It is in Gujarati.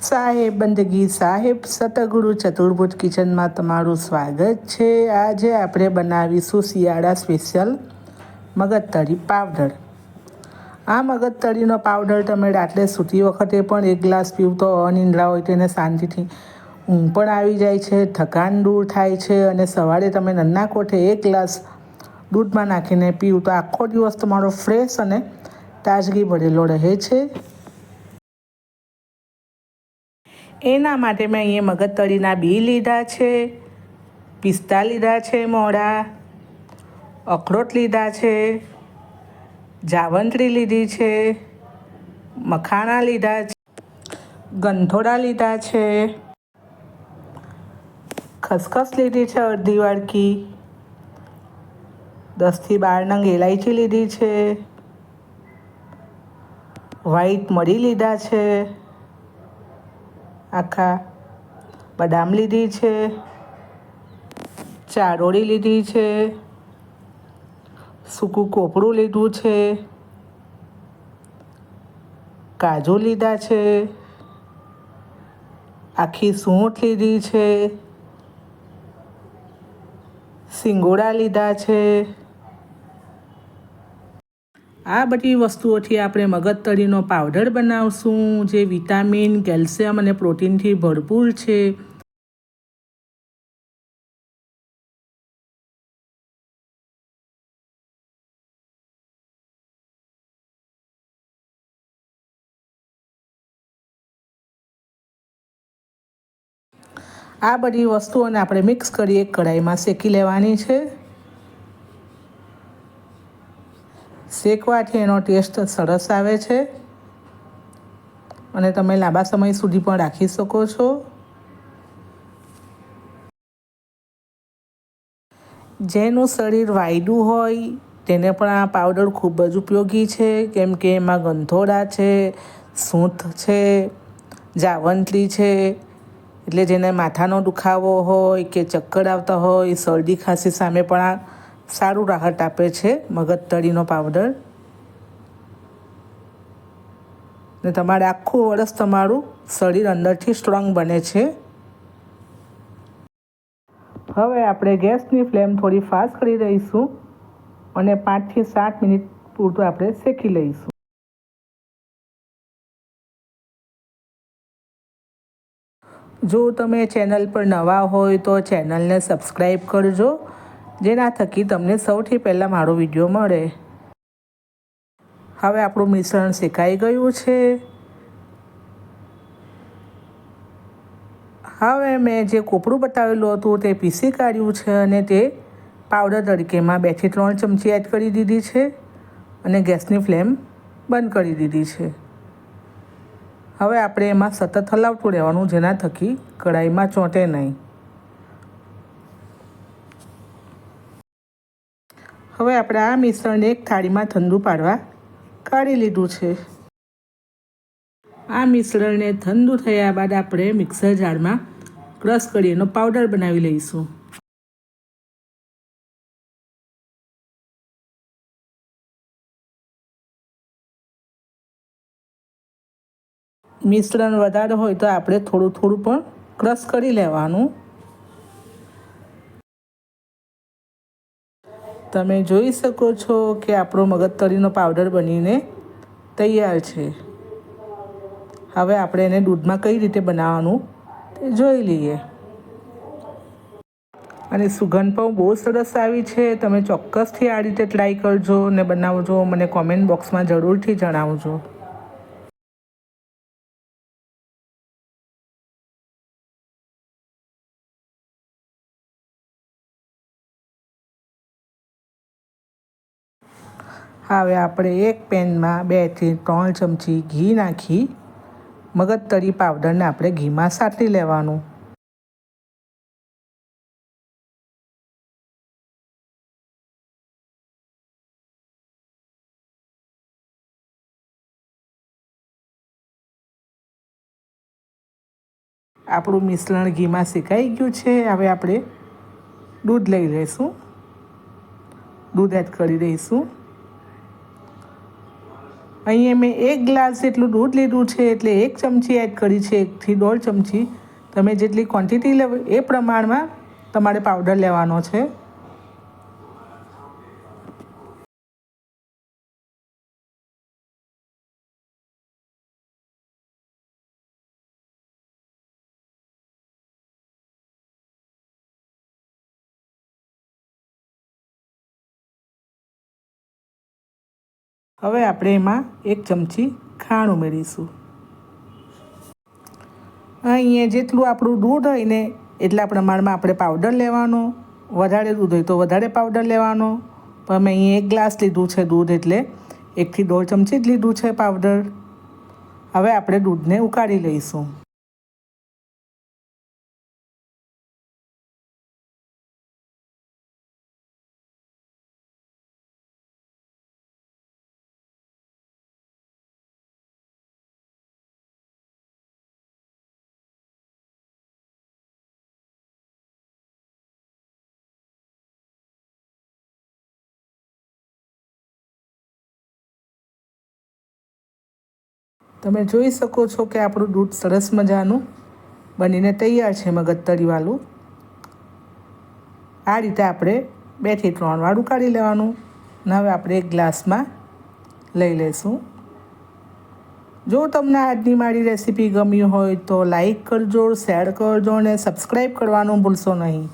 સાહેબ બંદગી સાહેબ સતગુરુ ચતુર્ભુજ કિચનમાં તમારું સ્વાગત છે. આજે આપણે બનાવીશું શિયાળા સ્પેશિયલ મગજતરી પાવડર. આ મગજતરીનો પાવડર તમે રાત્રે સૂતી વખતે પણ એક ગ્લાસ પીવું તો અનિંદ્રા હોય તેને શાંતિથી ઊંઘ પણ આવી જાય છે, થકાન દૂર થાય છે અને સવારે તમે નન્ના કોઠે એક ગ્લાસ દૂધમાં નાખીને પીવું તો આખો દિવસ તમારો ફ્રેશ અને તાજગી ભરેલો રહે છે. એના માટે મેં અહીંયા મગજતળીના બી લીધા છે, પિસ્તા લીધા છે મોડા, અખરોટ લીધા છે, જાવંત્રી લીધી છે, મખાણા લીધા છે, ગંધોડા લીધા છે, ખસખસ લીધી છે અડધી વાડકી, દસથી બાર નંગ એલાયચી લીધી છે, વ્હાઈટ મરી લીધા છે. આખા બદામ લીધી છે, ચારોળી લીધી છે, સૂકું કોપરું લીધું છે, કાજુ લીધા છે, આખી સૂંઠ લીધી છે, સિંગોડા લીધા છે આ બધી વસ્તુઓથી આપણે મગજતળીનો પાવડર બનાવશું, જે વિટામિન કેલ્શિયમ અને પ્રોટીનથી ભરપૂર છે. આ બધી વસ્તુઓને આપણે મિક્સ કરી એક કઢાઈમાં શેકી લેવાની છે. શેકવાથી એનો ટેસ્ટ સરસ આવે છે. અને તમે લાંબા સમય સુધી પણ રાખી શકો છો. જેનું શરીર વાયડું હોય, તેને પણ આ પાવડર ખૂબ જ ઉપયોગી છે, કેમ કે એમાં ગંધોડા છે, સૂંઠ છે, જાવંત્રી છે, એટલે જેને માથાનો દુખાવો હોય કે ચક્કર આવતા હોય, શરદી ખાંસી સામે પણ આ સારું રાહત આપે છે મગજતળીનો પાવડર. ને તમારે આખું વર્ષ તમારું શરીર અંદરથી સ્ટ્રોંગ બને છે. હવે આપણે ગેસની ફ્લેમ થોડી ફાસ્ટ કરી દઈશું અને પાંચથી સાત મિનિટ પૂરતું આપણે શેકી લઈશું. જો તમે ચેનલ પર નવા હોય તો ચેનલને સબસ્ક્રાઈબ કરજો જેના થકી તમને સૌથી પહેલાં મારો વીડિયો મળે. હવે આપણું મિશ્રણ શેકાઈ ગયું છે. હવે મેં જે કોપરું બતાવેલું હતું તે પીસી કાઢ્યું છે અને તે પાવડર તરીકેમાં બેથી ત્રણ ચમચી એડ કરી દીધી છે અને ગેસની ફ્લેમ બંધ કરી દીધી છે. હવે આપણે એમાં સતત હલાવતું રહેવાનું, જેના થકી કઢાઈમાં ચોંટે નહીં. હવે આપણે આ મિશ્રણને એક થાળીમાં ઠંડુ પાડવા કાઢી લીધું છે. આ મિશ્રણને ઠંડુ થયા બાદ આપણે મિક્સર જારમાં ક્રશ કરી એનો પાવડર બનાવી લઈશું. મિશ્રણ વધારે હોય તો આપણે થોડું થોડું પણ ક્રશ કરી લેવાનું. તમે જોઈ શકો છો કે આપણો મગજતરીનો પાવડર બનીને તૈયાર છે. હવે આપણે એને દૂધમાં કઈ રીતે બનાવવાનું તે જોઈ લઈએ. અને સુગંધ પણ બહુ સરસ આવી છે. તમે ચોક્કસથી આ રીતે ટ્રાય કરજો ને બનાવજો. મને કોમેન્ટ બોક્સમાં જરૂરથી જણાવજો. હવે આપણે એક પેનમાં બેથી ત્રણ ચમચી ઘી નાખી, મગજતરી પાવડરને આપણે ઘીમાં સાટી લેવાનું. આપણું મિશ્રણ ઘીમાં શેકાઈ ગયું છે. હવે આપણે દૂધ લઈ લઈશું. દૂધ એડ કરી દઈશું. અહીંયા મેં એક ગ્લાસ જેટલું દૂધ લીધું છે એટલે એક ચમચી એડ કરી છે, એકથી દોઢ ચમચી. તમે જેટલી ક્વોન્ટિટી લેવો એ પ્રમાણમાં તમારે પાવડર લેવાનો છે. હવે આપણે એમાં એક ચમચી ખાંડ ઉમેરીશું. અહીંયા જેટલું આપણું દૂધ હોય ને એટલા પ્રમાણમાં આપણે પાવડર લેવાનો. વધારે દૂધ હોય તો વધારે પાવડર લેવાનો. પણ મેં અહીંયા એક ગ્લાસ લીધું છે દૂધ એટલે એકથી દોઢ ચમચી જ લીધું છે પાવડર હવે આપણે દૂધને ઉકાળી લઈશું. તમે જોઈ શકો છો કે આપણું દૂધ સરસ મજાનું બનીને તૈયાર છે મગજતરીવાળું. આ રીતે આપણે બેથી ત્રણ વાળું કાઢી લેવાનું અને હવે આપણે એક ગ્લાસમાં લઈ લઈશું જો તમને આજની મારી રેસીપી ગમી હોય તો લાઈક કરજો, શેર કરજો અને સબસ્ક્રાઈબ કરવાનું ભૂલશો નહીં.